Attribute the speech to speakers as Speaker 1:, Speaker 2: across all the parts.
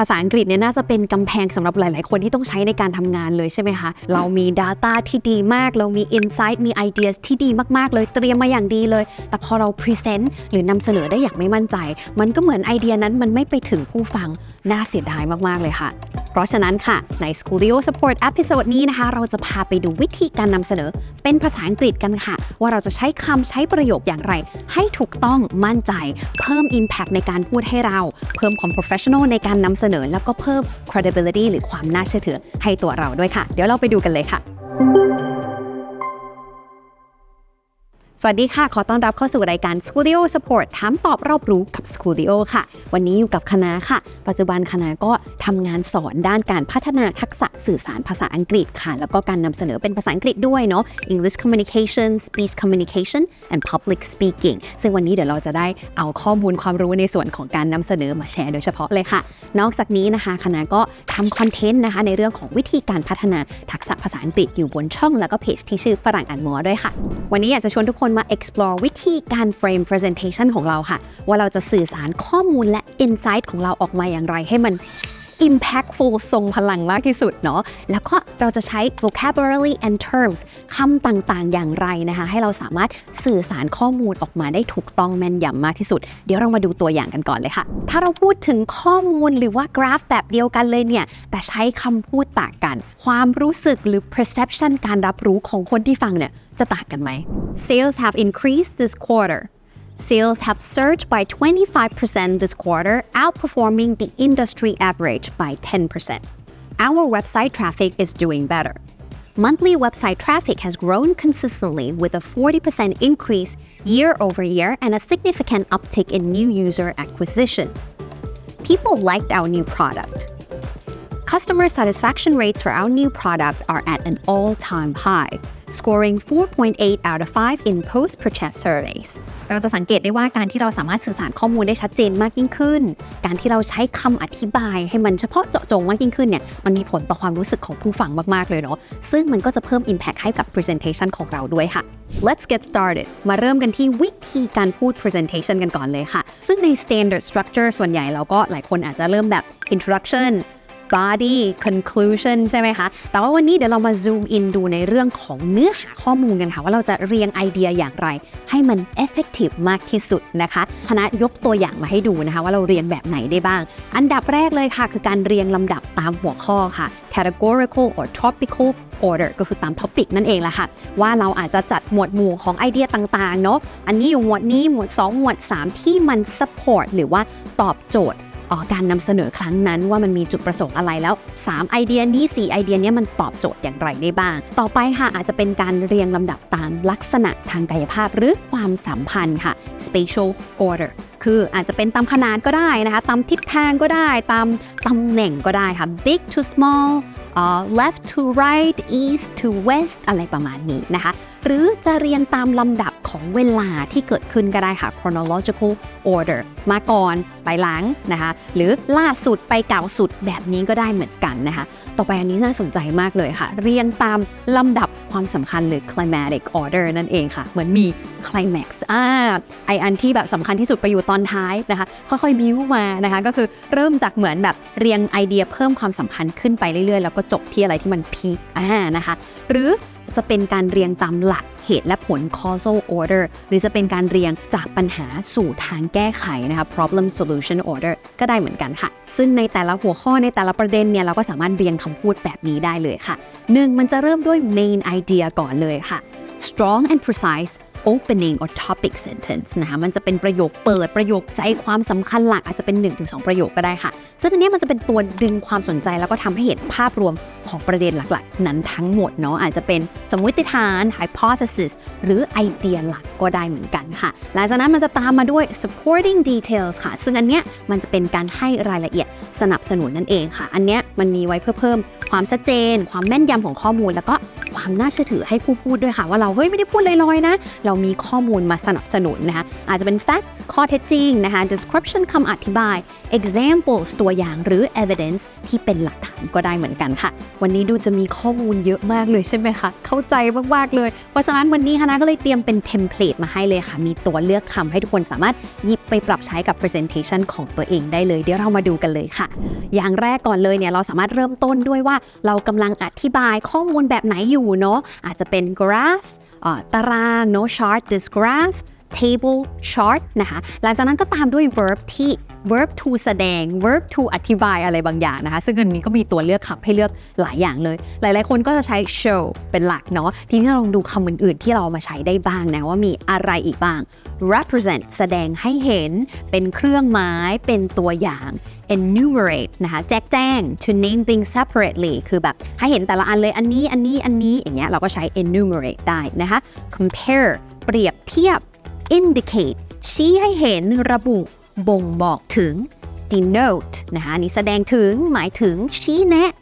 Speaker 1: ภาษาอังกฤษเนี่ยน่าจะเป็นกำแพงสำหรับหลาย ๆ คนที่ต้องใช้ในการทำงานเลยใช่ไหมคะ เรามี Data ที่ดีมาก เรามี Insight มี Ideas ที่ดีมาก ๆ เลยเตรียมมาอย่างดีเลย แต่พอเรา Present หรือนำเสนอได้อย่างไม่มั่นใจ มันก็เหมือนไอเดียนั้นมันไม่ไปถึงผู้ฟังน่าเสียดายมาก ๆ เลยค่ะ เพราะฉะนั้นค่ะ ใน Schoolio Support Episode นี้นะคะ เราจะพาไปดูวิธีการนำเสนอ เป็นภาษาอังกฤษกันค่ะ ว่าเราจะใช้คำใช้ประโยคอย่างไร ให้ถูกต้องมั่นใจ เพิ่ม Impact ในการพูดให้เรา เพิ่มความ professional ในการนำเสนอ แล้วก็เพิ่ม credibility หรือความน่าเชื่อถือให้ตัวเราด้วยค่ะ เดี๋ยวเราไปดูกันเลยค่ะสวัสดีค่ะ ขอต้อนรับเข้าสู่รายการ Studio Support ถามตอบรอบรู้กับ Studio ค่ะ วันนี้อยู่กับคณะค่ะ ปัจจุบันคณะก็ทำงานสอนด้านการพัฒนาทักษะสื่อสารภาษาอังกฤษค่ะ แล้วก็การนำเสนอเป็นภาษาอังกฤษด้วยเนาะ English Communication Speech Communication and Public Speaking ซึ่งวันนี้เดี๋ยวเราจะได้เอาข้อมูลความรู้ในส่วนของการนำเสนอมาแชร์โดยเฉพาะเลยค่ะ นอกจากนี้นะคะคณะก็ทำคอนเทนต์นะคะในเรื่องของวิธีการพัฒนาทักษะภาษาอังกฤษอยู่บนช่องแล้วก็เพจที่ชื่อฝรั่งอ่านหมอด้วยค่ะ วันนี้อยากจะชวนทุกคนมา explore วิธีการ frame presentation ของเราค่ะ ว่าเราจะสื่อสารข้อมูลและ insight ของเราออกมาอย่างไรให้มัน impactful ทรงพลังมากที่สุดเนาะ แล้วก็เราจะใช้ vocabulary and terms คำต่างๆ อย่างไรนะคะ ให้เราสามารถสื่อสารข้อมูลออกมาได้ถูกต้องแม่นยำมากที่สุด เดี๋ยวเรามาดูตัวอย่างกันก่อนเลยค่ะ ถ้าเราพูดถึงข้อมูลหรือว่ากราฟแบบเดียวกันเลยเนี่ย แต่ใช้คำพูดต่างกัน ความรู้สึกหรือ perception การรับรู้ของคนที่ฟังเนี่ย จะต่างกันไหม Sales have increased this quarter Sales have surged by 25% this quarter, outperforming the industry average by 10%. Our website traffic is doing better. Monthly website traffic has grown consistently with a 40% increase year over year and a significant uptick in new user acquisition. People liked our new product. Customer satisfaction rates for our new product are at an all time high, scoring 4.8 out of 5 in post purchase surveys. เราจะสังเกตได้ว่าการที่เราสามารถสื่อสารข้อมูลได้ชัดเจนมากยิ่งขึ้น การที่เราใช้คำอธิบายให้มันเฉพาะเจาะจงมากยิ่งขึ้นเนี่ย มันมีผลต่อความรู้สึกของผู้ฟังมาก ๆ เลยเนาะ ซึ่งมันก็จะเพิ่ม impact ให้กับ presentation ของเราด้วยค่ะ Let's get started มาเริ่มกันที่วิธีการพูด presentation กันก่อนเลยค่ะ ซึ่งใน standard structure ส่วนใหญ่เราก็หลายคนอาจจะเริ่มแบบ introduction body conclusion ใช่ไหมคะ แต่ว่าวันนี้เดี๋ยวเรามา zoom in ดูในเรื่องของเนื้อหาข้อมูลกันค่ะ ว่าเราจะเรียงไอเดียอย่างไร ให้มัน effective มากที่สุดนะคะคณะยกตัวอย่างมาให้ดูนะคะ ว่าเราเรียงแบบไหนได้บ้าง อันดับแรกเลยค่ะ คือการเรียงลำดับตามหัวข้อค่ะ categorical or topical order ก็คือตามท็อปิกนั่นเองแหละค่ะ ว่าเราอาจจะจัดหมวดหมู่ของไอเดียต่างๆเนาะอันนี้อยู่หมวดนี้หมวด 2 หมวด 3 ที่มัน support หรือว่าตอบโจทย์ การนำเสนอครั้งนั้นว่ามันมีจุดประสงค์อะไรแล้ว 3 ไอเดียนี้ 4 ไอเดียนี้มันตอบโจทย์อย่างไรได้บ้าง ต่อไปค่ะอาจจะเป็นการเรียงลำดับตามลักษณะทางกายภาพหรือความสัมพันธ์ค่ะ spatial order คืออาจจะเป็นตามขนาดก็ได้นะคะ ตามทิศทางก็ได้ ตามตำแหน่งก็ได้ค่ะ big to small uh, left to right east to west อะไรประมาณนี้นะคะ หรือจะเรียงตามลำดับ ของเวลาที่เกิดขึ้นก็ได้ค่ะ chronological order มาก่อนไปหลังนะคะ หรือล่าสุดไปเก่าสุดแบบนี้ก็ได้เหมือนกันนะคะ ต่อไปอันนี้น่าสนใจมากเลยค่ะ เรียงตามลำดับความสำคัญหรือ climatic order นั่นเองค่ะ เหมือนมี climax อ่าไออันที่แบบสำคัญที่สุดไปอยู่ตอนท้ายนะคะ ค่อยๆบิ้วมานะคะ ก็คือเริ่มจากเหมือนแบบเรียงไอเดียเพิ่มความสัมพันธ์ขึ้นไปเรื่อยๆ แล้วก็จบที่อะไรที่มันพีคอ่านะคะ หรือ จะเป็นการเรียงตามหลักเหตุและผล causal order หรือจะเป็นการเรียงจากปัญหาสู่ทางแก้ไขนะคะ problem solution order ก็ได้เหมือนกันค่ะ ซึ่งในแต่ละหัวข้อในแต่ละประเด็นเนี่ยเราก็สามารถเรียงคำพูดแบบนี้ได้เลยค่ะ 1. มันจะเริ่มด้วย main idea ก่อนเลยค่ะ strong and precise opening or topic sentence นะคะมันจะเป็นประโยคเปิดประโยคใจความสำคัญหลักอาจจะเป็น 1-2 ประโยคก็ได้ค่ะ ซึ่งอันนี้มันจะเป็นตัวดึงความสนใจแล้วก็ทำให้เห็นภาพรวมของประเด็นหลักๆ นั้นทั้งหมดเนาะอาจจะเป็นสมมติฐาน hypothesis หรือไอเดียหลักก็ได้เหมือนกันค่ะหลังจากนั้นมันจะตามมาด้วย supporting details ค่ะ ซึ่งอันเนี้ยมันจะเป็นการให้รายละเอียดสนับสนุนนั่นเองค่ะ อันเนี้ยมันมีไว้เพื่อเพิ่มความชัดเจน ความแม่นยำของข้อมูล แล้วก็ความน่าเชื่อถือให้ผู้พูดด้วยค่ะ ว่าเราเฮ้ยไม่ได้พูดลอยๆนะ เรามีข้อมูลมาสนับสนุนนะคะอาจจะเป็น fact ข้อเท็จจริงนะคะ description คำอธิบาย examples ตัวอย่างหรือ evidence ที่เป็นหลักฐานก็ได้เหมือนกันค่ะวันนี้ดูจะมีข้อมูลเยอะมากเลยใช่ไหมคะ เข้าใจมากๆเลย เพราะฉะนั้นวันนี้คณะก็เลยเตรียมเป็นเทมเพลตมาให้เลยค่ะ มีตัวเลือกคำให้ทุกคนสามารถหยิบไปปรับใช้กับ presentation ของตัวเองได้เลย เดี๋ยวเรามาดูกันเลยค่ะ อย่างแรกก่อนเลยเนี่ยเราสามารถเริ่มต้นด้วยว่าเรากำลังอธิบายข้อมูลแบบไหนอยู่เนาะอาจจะเป็น graph อ่าตาราง no chart this graph table chart นะคะ หลังจากนั้นก็ตามด้วย verb ที่ verb to แสดง verb to อธิบายอะไรบางอย่างนะคะ ซึ่งอันนี้ก็มีตัวเลือกคำให้เลือกหลายอย่างเลย หลาย ๆ คนก็จะใช้ show เป็นหลักเนาะ ทีนี้เราลองดูคำอื่น ๆ ที่เรามาใช้ได้บ้างนะว่ามีอะไรอีกบ้าง represent แสดงให้เห็น เป็นเครื่องหมาย เป็นตัวอย่าง enumerate นะคะแจกแจ้ง to name things separately คือแบบให้เห็นแต่ละอันเลยอันนี้อันนี้อันนี้อย่างเงี้ยเราก็ใช้ enumerate ได้นะคะ compare เปรียบเทียบ indicate ชี้ให้เห็นระบุ บ่งบอกถึง denote นะคะอันนี้แสดงถึงหมายถึงชี้แนะ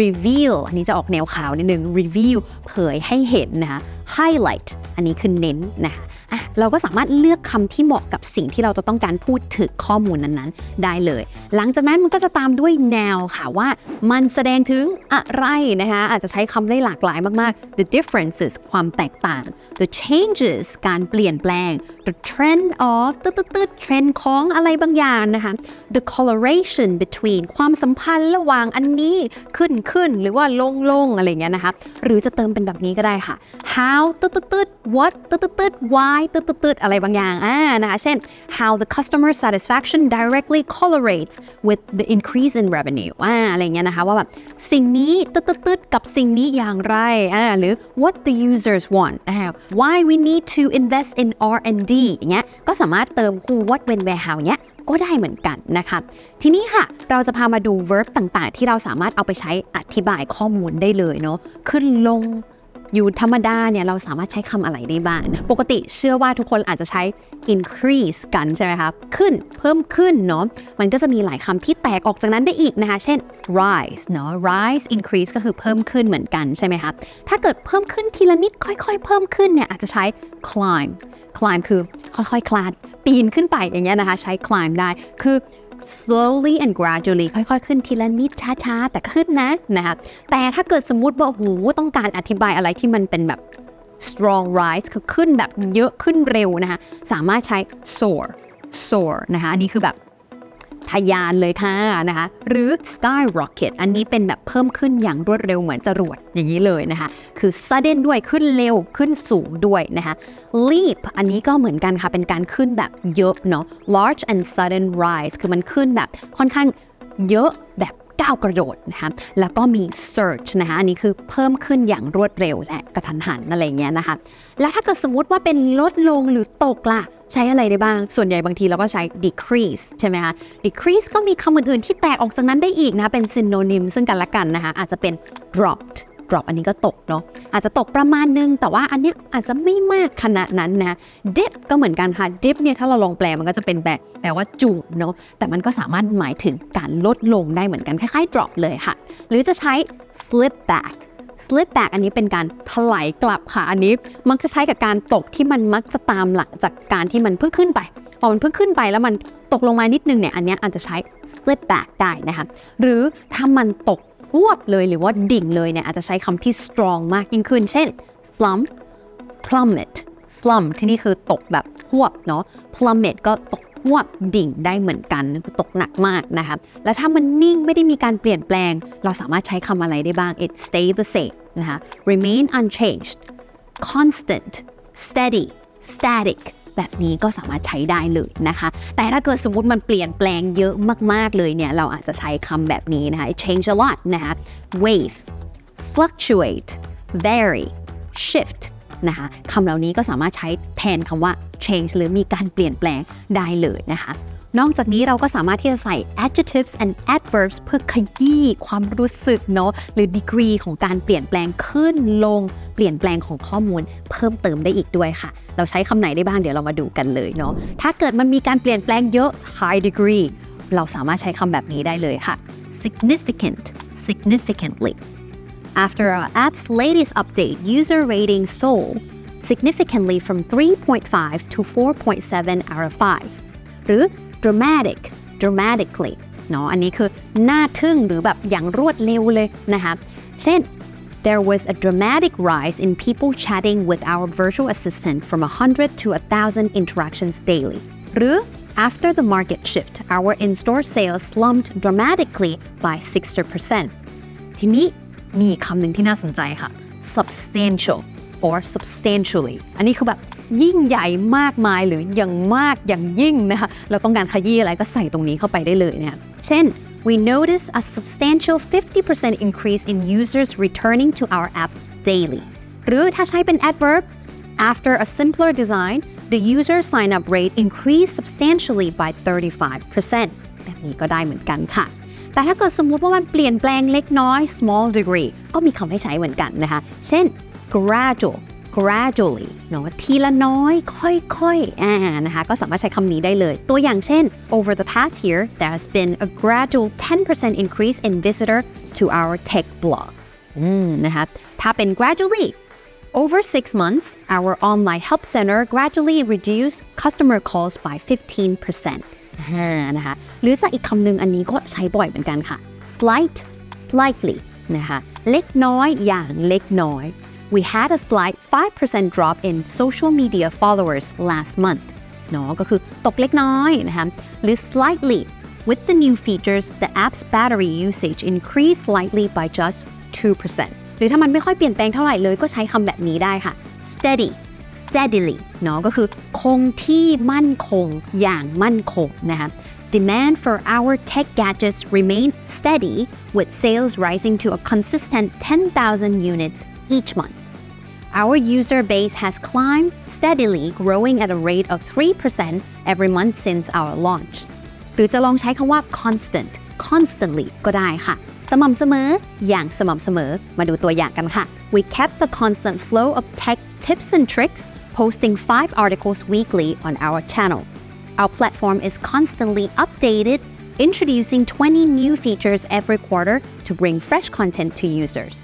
Speaker 1: reveal อันนี้จะออกแนวขาวนิดนึง reveal เผยให้เห็นนะคะ highlight อันนี้คือเน้นนะคะ อะเราก็สามารถเลือกคำที่เหมาะกับสิ่งที่เราจะต้องการพูดถึงข้อมูลนั้นๆ ได้เลย หลังจากนั้นมันก็จะตามด้วยแนวค่ะว่ามันแสดงถึงอะไรนะคะอาจจะใช้คำได้หลากหลายมากๆ the differences ความแตกต่าง the changes การเปลี่ยนแปลง the trend of ตึ๊ดตึ๊ดเทรนด์ของอะไรบางอย่างนะคะ the correlation between ความสัมพันธ์ระหว่างอันนี้ขึ้นขึ้นหรือว่าลงลงอะไรเงี้ยนะคะหรือจะเติมเป็นแบบนี้ก็ได้ค่ะ how ตึ๊ดตึ๊ดตึ๊ด what ตึ๊ดตึ๊ดตึ๊ด why ตึ๊ดตึ๊ดตึ๊ดอะไรบางอย่างอ่านะคะเช่น how the customer satisfaction directly correlates with the increase in revenue อ่าอะไรอย่างเงี้ยนะคะว่าแบบสิ่งนี้ตึ๊ดติดกับสิ่งนี้อย่างไรอ่าหรือ what the users want อ่า why we need to invest in R&D อย่างเงี้ยก็สามารถเติม who what when where how เงี้ยก็ได้เหมือนกันนะคะ ทีนี้ค่ะ เราจะพามาดู verb ต่างๆ ที่เราสามารถเอาไปใช้อธิบายข้อมูลได้เลยเนาะ ขึ้นลง ยู่ธรรมดาเนี่ยเราสามารถใช้คำอะไรได้บ้าง ปกติเชื่อว่าทุกคนอาจจะใช้ increase กันใช่ไหมครับ ขึ้น เพิ่มขึ้นเนาะ มันก็จะมีหลายคำที่แตกออกจากนั้นได้อีกนะคะ เช่น rise เนาะ rise increase ก็คือเพิ่มขึ้นเหมือนกันใช่ไหมครับ ถ้าเกิดเพิ่มขึ้นทีละนิดค่อยๆ เพิ่มขึ้นเนี่ยอาจจะใช้ climb climb คือค่อยๆ คลาน ปีนขึ้นไปอย่างเงี้ยนะคะ ใช้ climb ได้ คือ slowly and gradually ค่อยๆ ขึ้นทีละนิดช้าๆ แต่ขึ้นนะนะครับแต่ถ้าเกิดสมมติว่าโอ้โหต้องการอธิบายอะไรที่มันเป็นแบบ strong rise คือขึ้นแบบเยอะขึ้นเร็วนะคะสามารถใช้ soar soar นะคะอันนี้คือแบบ ทะยานเลยค่ะนะคะ หรือ skyrocket อันนี้เป็นแบบเพิ่มขึ้นอย่างรวดเร็วเหมือนจรวดอย่างนี้เลยนะคะ คือ sudden ด้วยขึ้นเร็วขึ้นสูงด้วยนะคะ leap อันนี้ก็เหมือนกันค่ะ เป็นการขึ้นแบบเยอะเนาะ large and sudden rise คือมันขึ้นแบบค่อนข้างเยอะแบบ ก้าวกระโดดนะคะแล้วก็มี surge นะคะอันนี้คือเพิ่มขึ้นอย่างรวดเร็วและกระทันหันอะไรเงี้ยนะคะแล้วถ้าเกิดสมมติว่าเป็นลดลงหรือตกล่ะใช้อะไรได้บ้าง ส่วนใหญ่บางทีเราก็ใช้ decrease ใช่ไหมคะ decrease ก็มีคำอื่นๆที่แตกออกจากนั้นได้อีกนะะเป็น synonym ซึ่งกันและกันนะคะอาจจะเป็น dropped drop อันนี้ก็ตกเนาะอาจจะตกประมาณนึง แต่ว่าอันเนี้ยอาจจะไม่มากขนาดนั้นนะ dip ก็เหมือนกันค่ะ dip เนี่ยถ้าเราลองแปลมันก็จะเป็นแบบแปลว่าจูบเนาะแต่มันก็สามารถหมายถึงการลดลงได้เหมือนกันคล้ายๆ drop เลยค่ะ หรือจะใช้ slip back slip back อันนี้เป็นการถลายกลับค่ะ อันนี้มักจะใช้กับการตกที่มันมักจะตามหลังจากการที่มันเพิ่งขึ้นไป พอมันเพิ่งขึ้นไปแล้วมันตกลงมานิดนึงเนี่ย อันนี้อาจจะใช้ slip back ได้นะคะ หรือถ้ามันตก พวบเลยหรือว่าดิ่งเลยเนี่ยอาจจะใช้คำที่ strong มากยิ่งขึ้น เช่น slump plummet slump ที่นี่คือตกแบบพวบเนาะ plummet ก็ตกพวบดิ่งได้เหมือนกันคือตกหนักมากนะคะแล้วถ้ามันนิ่งไม่ได้มีการเปลี่ยนแปลง เราสามารถใช้คำอะไรได้บ้าง it stay the same นะคะ remain unchanged constant steady static แบบนี้ก็สามารถใช้ได้เลยนะคะ แต่ถ้าเกิดสมมติมันเปลี่ยนแปลงเยอะมาก ๆ เลยเนี่ย เราอาจจะใช้คำแบบนี้นะคะ change a lot นะคะ wave fluctuate vary shift นะคะคำเหล่านี้ก็สามารถใช้แทนคำว่า change หรือมีการเปลี่ยนแปลงได้เลยนะคะ นอกจากนี้เราก็สามารถที่จะใส่ adjectives and adverbs เพื่อขยี้ความรู้สึกเนาะหรือ degree ของการเปลี่ยนแปลงขึ้นลง เปลี่ยนแปลงของข้อมูลเพิ่มเติมได้อีกด้วยค่ะ เราใช้คำไหนได้บ้างเดี๋ยวเรามาดูกันเลยเนาะถ้าเกิดมันมีการเปลี่ยนแปลงเยอะ high degree เราสามารถใช้คำแบบนี้ได้เลยค่ะ significant significantly After our app's latest update, user rating soared significantly from 3.5 to 4.7 out of 5 หรือ dramatic dramatically เนาะอันนี้คือน่าทึ่งหรือแบบอย่างรวดเร็วเลยนะคะเช่น There was a dramatic rise in people chatting with our virtual assistant from 100 to 1,000 interactions daily. หรือ After the market shift, our in-store sales slumped dramatically by 60%. ทีนี้มีคำหนึ่งที่น่าสนใจค่ะ substantial or substantially อันนี้คือแบบยิ่งใหญ่มากมายหรืออย่างมากอย่างยิ่งนะคะเราต้องการขยี้อะไรก็ใส่ตรงนี้เข้าไปได้เลยเนี่ยเช่น we notice a substantial 50% increase in users returning to our app daily หรือถ้าใช้เป็น adverb after a simpler design the user sign up rate increased substantially by 35%แบบนี้ก็ได้เหมือนกันค่ะ แต่ถ้าเกิดสมมุติว่ามันเปลี่ยนแปลงเล็กน้อย small degree ก็มีคำให้ใช้เหมือนกันนะคะ เช่น gradual gradually เนาะทีละน้อยค่อยๆอ่านะคะก็สามารถใช้คำนี้ได้เลย ตัวอย่างเช่น over the past year there has been a gradual 10% increase in visitor to our tech blog อืมนะคะถ้าเป็น gradually Over six months, our online help center gradually reduced customer calls by 15%นะคะหรือจะอีกคำหนึ่งอันนี้ก็ใช้บ่อยเหมือนกันค่ะ slight slightly นะคะเล็กน้อยอย่างเล็กน้อย we had a slight 5% drop in social media followers last month เนาะก็คือตกเล็กน้อยนะคะหรือ slightly with the new features the app's battery usage increased slightly by just 2%หรือถ้ามันไม่ค่อยเปลี่ยนแปลงเท่าไหร่เลยก็ใช้คำแบบนี้ได้ค่ะ steady steadily เนาะก็คือคงที่มั่นคงอย่างมั่นคงนะคะ Demand for our tech gadgets remained steady with sales rising to a consistent 10,000 units each month. Our user base has climbed steadily, growing at a rate of 3% every month since our launch. หรือจะลองใช้คำว่า constant constantly ก็ได้ค่ะ สม่ำเสมอ อย่างสม่ำเสมอ มาดูตัวอย่างกันค่ะ We kept the constant flow of tech tips and tricks, posting five articles weekly on our channel. Our platform is constantly updated, introducing 20 new features every quarter to bring fresh content to users.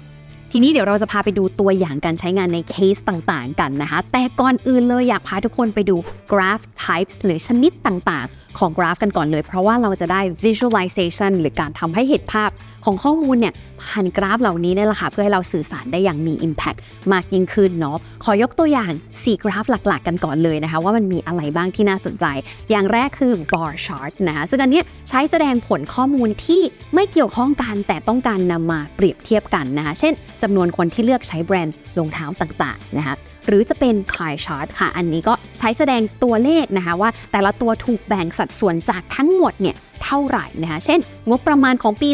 Speaker 1: ทีนี้เดี๋ยวเราจะพาไปดูตัวอย่างการใช้งานในเคสต่างๆ กันนะคะ แต่ก่อนอื่นเลยอยากพาทุกคนไปดู graph types หรือชนิดต่างๆ ของกราฟกันก่อนเลย เพราะว่าเราจะได้ visualization หรือการทำให้เห็นภาพ ของข้อมูลเนี่ยผ่านกราฟเหล่านี้นี่แหละค่ะเพื่อให้เราสื่อสารได้อย่างมี impact มากยิ่งขึ้นเนาะขอยกตัวอย่าง 4 กราฟหลักๆ กันก่อนเลยนะคะ ว่ามันมีอะไรบ้างที่น่าสนใจ อย่างแรกคือ bar chart นะคะซึ่งอันนี้ใช้แสดงผลข้อมูลที่ไม่เกี่ยวข้องกันแต่ต้องการนำมาเปรียบเทียบกันนะคะเช่นจำนวนคนที่เลือกใช้แบรนด์รองเท้าต่างๆนะคะ หรือจะเป็น pie chart ค่ะ อันนี้ก็ใช้แสดงตัวเลขนะคะว่า แต่ละตัวถูกแบ่งสัดส่วนจากทั้งหมดเนี่ยเท่าไหร่นะคะ เช่น งบประมาณของปี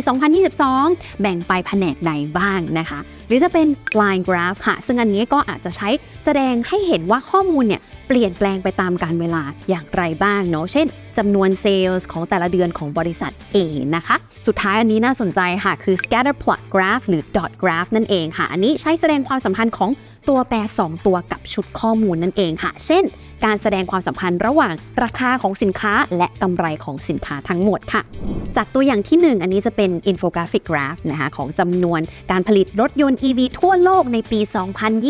Speaker 1: 2022 แบ่งไปแผนกใดบ้างนะคะ หรือจะเป็น line graph ค่ะ ซึ่งอันนี้ก็อาจจะใช้แสดงให้เห็นว่าข้อมูลเนี่ย เปลี่ยนแปลงไปตามการเวลาอย่างไรบ้างเนาะเช่นจำนวนเซลล์ของแต่ละเดือนของบริษัท A นะคะ สุดท้ายอันนี้น่าสนใจค่ะ คือ scatter plot graph หรือ dot graph นั่นเองค่ะ อันนี้ใช้แสดงความสัมพันธ์ของตัวแปร 2 ตัวกับชุดข้อมูลนั่นเองค่ะ เช่น การแสดงความสัมพันธ์ระหว่างราคาของสินค้าและกำไรของสินค้าทั้งหมดค่ะ จากตัวอย่างที่ 1 อันนี้จะเป็น infographic graph นะคะของจำนวนการผลิตรถยนต์ EV ทั่วโลกในปี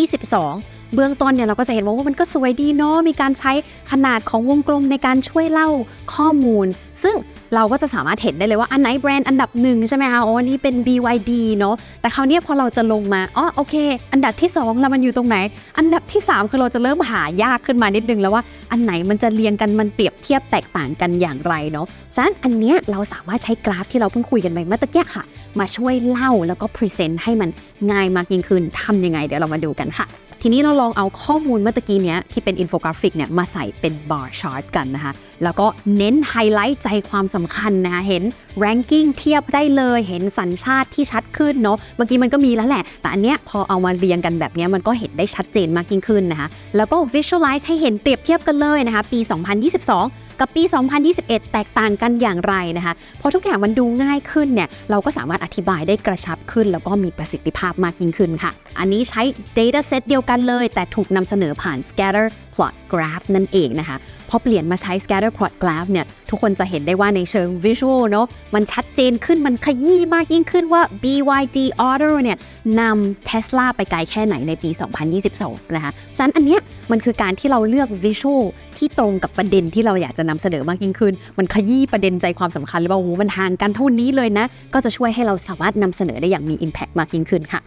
Speaker 1: 2022 เบื้องต้นเนี่ยเราก็จะเห็นว่ามันก็สวยดีเนาะมีการใช้ขนาดของวงกลมในการช่วยเล่าข้อมูล ซึ่งเราก็จะสามารถเห็นได้เลยว่าอันไหนแบรนด์อันดับหนึ่งใช่ไหมคะอ๋ออันนี้เป็น BYD เนาะแต่คราวนี้พอเราจะลงมาอ๋อโอเค อันดับที่2แล้วมันอยู่ตรงไหน อันดับที่ 3 คือเราจะเริ่มหายากขึ้นมานิดนึงแล้วว่าอันไหนมันจะเรียงกันมันเปรียบเทียบแตกต่างกันอย่างไรเนาะฉะนั้นอันเนี้ยเราสามารถใช้กราฟที่เราเพิ่งคุยกันไปเมื่อตะกี้ค่ะ มาช่วยเล่าแล้วก็พรีเซนต์ให้มันง่ายมากยิ่งขึ้นทำยังไง เดี๋ยวเรามาดูกันค่ะ ทีนี้เราลองเอาข้อมูลเมื่อตะกี้เนี้ยที่เป็นอินโฟกราฟิกเนี่ยมาใส่เป็นบาร์ชาร์ตกันนะคะ แล้วก็เน้นไฮไลท์ใจความสำคัญนะคะ เห็นเรนกิ้งเทียบได้เลย เห็นสัญชาติที่ชัดขึ้นเนาะ เมื่อกี้มันก็มีแล้วแหละ แต่อันเนี้ยพอเอามาเรียงกันแบบเนี้ยมันก็เห็นได้ชัดเจนมากยิ่งขึ้นนะคะ แล้วก็ visualize ให้เห็นเปรียบเทียบกันเลยนะคะ ปี 2022 กับปี 2021 แตกต่างกันอย่างไรนะคะพอทุกอย่างมันดูง่ายขึ้นเนี่ยเราก็สามารถอธิบายได้กระชับขึ้น แล้วก็มีประสิทธิภาพมากยิ่งขึ้นค่ะ อันนี้ใช้ data set เดียวกันเลย แต่ถูกนำเสนอผ่าน scatter plot graph นั่นเองนะคะ พอเปลี่ยนมาใช้ scatter plot graph เนี่ย ทุกคนจะเห็นได้ว่าในเชิง visual เนอะมันชัดเจนขึ้นมันขยี้มากยิ่งขึ้นว่า BYD Auto เนี่ยนำ Tesla ไปไกลแค่ไหนในปี 2022 นะคะฉะนั้นอันเนี้ยมันคือการที่เราเลือกวิชวลที่ตรงกับประเด็นที่เราอยากจะนำเสนอมากยิ่งขึ้น มันขยี้ประเด็นใจความสำคัญเลยว่าโอ้โหมันห่างกันเท่านี้เลยนะ ก็จะช่วยให้เราสามารถนำเสนอได้อย่างมี Impact มากยิ่งขึ้นค่ะ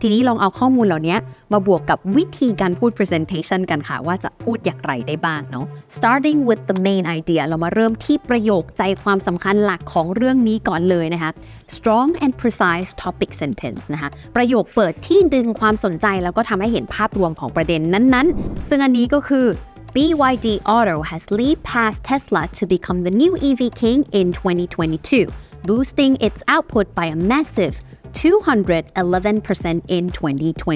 Speaker 1: ทีนี้ลองเอาข้อมูลเหล่านี้มาบวกกับวิธีการพูด presentation กันค่ะ ว่าจะพูดอย่างไรได้บ้างเนาะ starting with the main idea เรามาเริ่มที่ประโยคใจความสำคัญหลักของเรื่องนี้ก่อนเลยนะคะ strong and precise topic sentence นะคะประโยคเปิดที่ดึงความสนใจแล้วก็ทำให้เห็นภาพรวมของประเด็นนั้นๆ ซึ่งอันนี้ก็คือ BYD Auto has leaped past Tesla to become the new EV king in 2022, boosting its output by a massive 211% in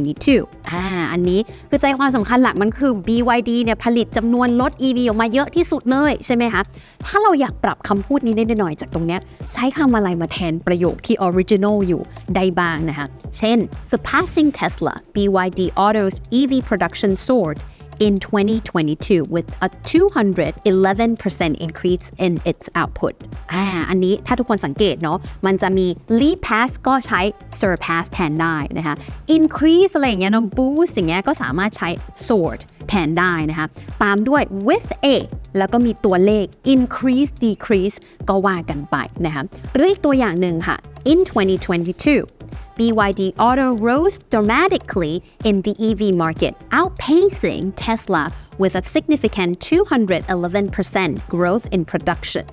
Speaker 1: 2022 อ่า อันนี้คือใจความสำคัญหลักมันคือ BYD เนี่ยผลิตจำนวนรถ EV ออกมาเยอะที่สุดเลยใช่ไหมคะ ถ้าเราอยากปรับคำพูดนี้นิดหน่อยจากตรงเนี้ยใช้คำอะไรมาแทนประโยคที่ original อยู่ได้บ้างนะคะ เช่น surpassing Tesla BYD Auto's EV production soared in 2022 with a 211% increase in its output อ่าอันนี้ถ้าทุกคนสังเกตเนาะมันจะมี leap past ก็ใช้ surpass แทนได้นะคะ increase อะไรอย่างเงี้ยเนาะ boost อย่างเงี้ยก็สามารถใช้ soared แทนได้นะคะ ตามด้วย with a แล้วก็มีตัวเลข increase decrease ก็ว่ากันไปนะคะหรืออีกตัวอย่างหนึ่งค่ะ in 2022 BYD Auto rose dramatically in the EV market, outpacing Tesla with a significant 211% growth in production.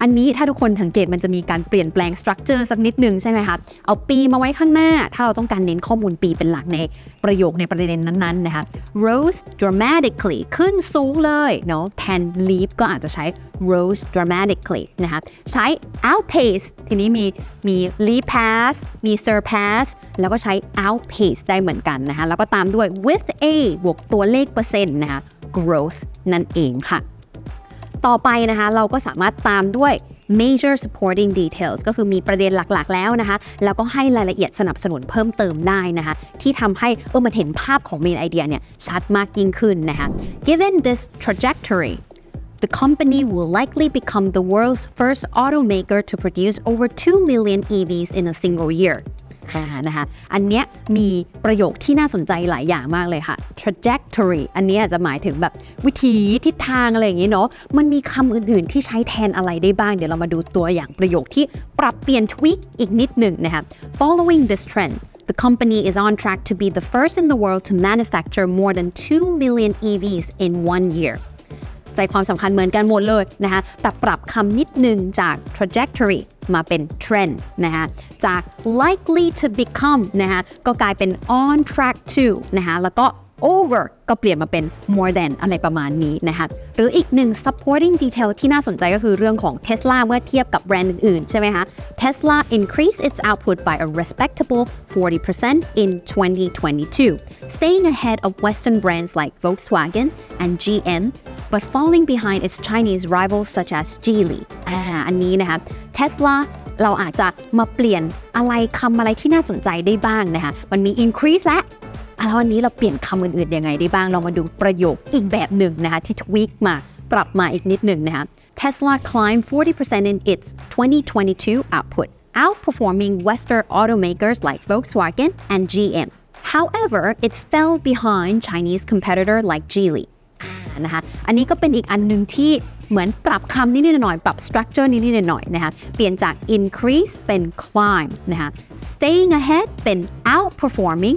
Speaker 1: อันนี้ถ้าทุกคนสังเกตมันจะมีการเปลี่ยนแปลงสตรัคเจอร์สักนิดหนึ่งใช่ไหมครับเอาปีมาไว้ข้างหน้า ถ้าเราต้องการเน้นข้อมูลปีเป็นหลักในประโยคในประเด็นนั้นๆนะคะ rose dramatically ขึ้นสูงเลยเนาะแทน leap ก็อาจจะใช้ rose dramatically นะคะใช้ outpace ทีนี้มีมี leap pass มี surpass แล้วก็ใช้ outpace ได้เหมือนกันนะคะแล้วก็ตามด้วย with a บวกตัวเลขเปอร์เซ็นต์นะคะ growth นั่นเองค่ะ ต่อไปนะคะ เราก็สามารถตามด้วย major supporting details ก็คือมีประเด็นหลักๆ แล้วนะคะ แล้วก็ให้รายละเอียดสนับสนุนเพิ่มเติมได้นะคะ ที่ทำให้เออมันเห็นภาพของ main idea เนี่ยชัดมากยิ่งขึ้นนะคะ given this trajectory The company will likely become the world's first automaker to produce over 2 million EVs in a single year อ่านะคะอันเนี้ยมีประโยคที่น่าสนใจหลายอย่างมากเลยค่ะ trajectory อันเนี้ยอาจจะหมายถึงแบบวิธีทิศทางอะไรอย่างเงี้เนาะมันมีคำอื่นๆที่ใช้แทนอะไรได้บ้าง เดี๋ยวเรามาดูตัวอย่างประโยคที่ปรับเปลี่ยนทวิกอีกนิดหนึ่งนะคะ following this trend The company is on track to be the first in the world to manufacture more than 2 million EVs in one year. ใจความสำคัญเหมือนกันหมดเลยนะคะแต่ปรับคำนิดนึงจาก trajectory มาเป็น trend นะคะจาก likely to become นะคะก็กลายเป็น on track to นะคะแล้วก็ over ก็เปลี่ยนมาเป็น more than อะไรประมาณนี้นะคะหรืออีกหนึ่ง supporting detail ที่น่าสนใจก็คือเรื่องของ Tesla เมื่อเทียบกับแบรนด์อื่นๆ ใช่ไหมคะ Tesla increased its output by a respectable 40% in 2022, staying ahead of Western brands like Volkswagen and GM, but falling behind its Chinese rivals such as Geely. อ่าอันนี้นะคะ Tesla เราอาจจะมาเปลี่ยนอะไรคำอะไรที่น่าสนใจได้บ้างนะคะ มันมี increase และอะ แล้ววันนี้เราเปลี่ยนคำอื่นๆยังไงได้บ้าง เรามาดูประโยคอีกแบบหนึ่งนะคะที่ทวีกมาปรับมาอีกนิดหนึ่งนะคะ Tesla climbed 40% in its 2022 output outperforming Western automakers like Volkswagen and GM however it fell behind Chinese competitor like Geely นะคะ อันนี้ก็เป็นอีกอันหนึ่งที่เหมือนปรับคำนิดๆหน่อยๆปรับ structure นิดๆหน่อยๆนะคะ เปลี่ยนจาก increase เป็น climb นะคะ staying ahead เป็น outperforming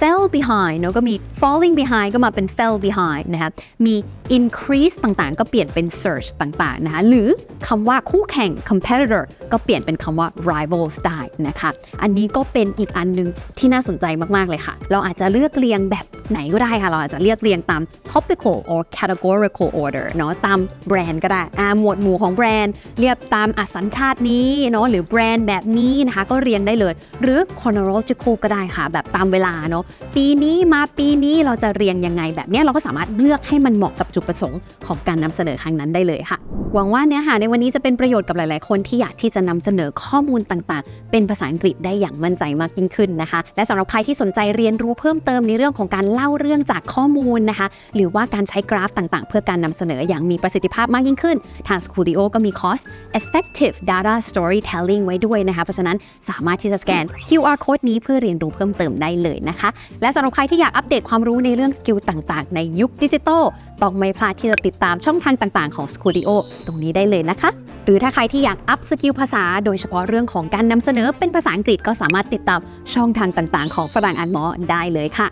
Speaker 1: fell behind เนอะก็มี falling behind ก็มาเป็น fell behind นะคะมี increase ต่างๆ ก็เปลี่ยนเป็น search ต่างๆ นะคะหรือคำว่าคู่แข่ง competitor ก็เปลี่ยนเป็นคำว่า rivals ได้นะคะ อันนี้ก็เป็นอีกอันหนึงที่น่าสนใจมากๆเลยค่ะ เราอาจจะเลือกเรียงแบบไหนก็ได้ค่ะ เราอาจจะเลือกเรียงตาม topical or categorical order เนาะตามแบรนด์ก็ได้อ่าหมวดหมู่ของแบรนด์ เรียบตามอสัญชาตินี้เนาะหรือแบรนด์แบบนี้นะคะ ก็เรียงได้เลย หรือ chronological ก็ได้ค่ะ แบบตามเวลาเนาะปีนี้มาปีนี้เราจะเรียงยังไงแบบนี้เราก็สามารถเลือกให้มันเหมาะกับจุดประสงค์ของการนำเสนอครั้งนั้นได้เลยค่ะ หวังว่าเนื้อหาในวันนี้จะเป็นประโยชน์กับหลาย ๆ คนที่อยากที่จะนำเสนอข้อมูลต่าง ๆ เป็นภาษาอังกฤษได้อย่างมั่นใจมากยิ่งขึ้นนะคะ และสำหรับใครที่สนใจเรียนรู้เพิ่มเติมในเรื่องของการเล่าเรื่องจากข้อมูลนะคะ หรือว่าการใช้กราฟต่าง ๆ เพื่อการนำเสนออย่างมีประสิทธิภาพมากยิ่งขึ้น ทาง Studio ก็มีคอร์ส Effective Data Storytelling ไว้ด้วยนะคะ เพราะฉะนั้นสามารถที่จะสแกน QR code นี้เพื่อเรียนรู้เพิ่มเติมได้เลยนะคะ และสำหรับใครที่อยากอัปเดตความรู้ในเรื่องสกิลต่าง ๆ ในยุคดิจิทัล ต้องไม่พลาดที่จะติดตามช่องทางต่างๆของ Studio ตรงนี้ได้เลยนะคะ หรือถ้าใครที่อยากอัพสกิลภาษา โดยเฉพาะเรื่องของการนำเสนอเป็นภาษาอังกฤษก็สามารถติดตามช่องทางต่างๆ ของฝรั่งอันหมอได้เลยค่ะ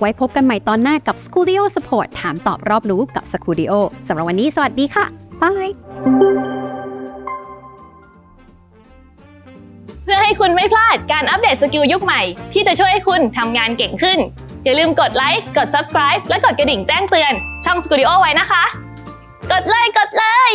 Speaker 1: ไว้พบกันใหม่ตอนหน้ากับ Studio Support ถามตอบรอบรู้กับ Studio สำหรับวันนี้สวัสดีค่ะบาย
Speaker 2: เพื่อให้คุณไม่พลาดการอัปเดตสกิลยุคใหม่ ที่จะช่วยให้คุณทำงานเก่งขึ้น อย่าลืมกดไลค์ กด subscribe และกดกระดิ่งแจ้งเตือน ช่อง Studio ไว้นะคะ กดเลย กดเลย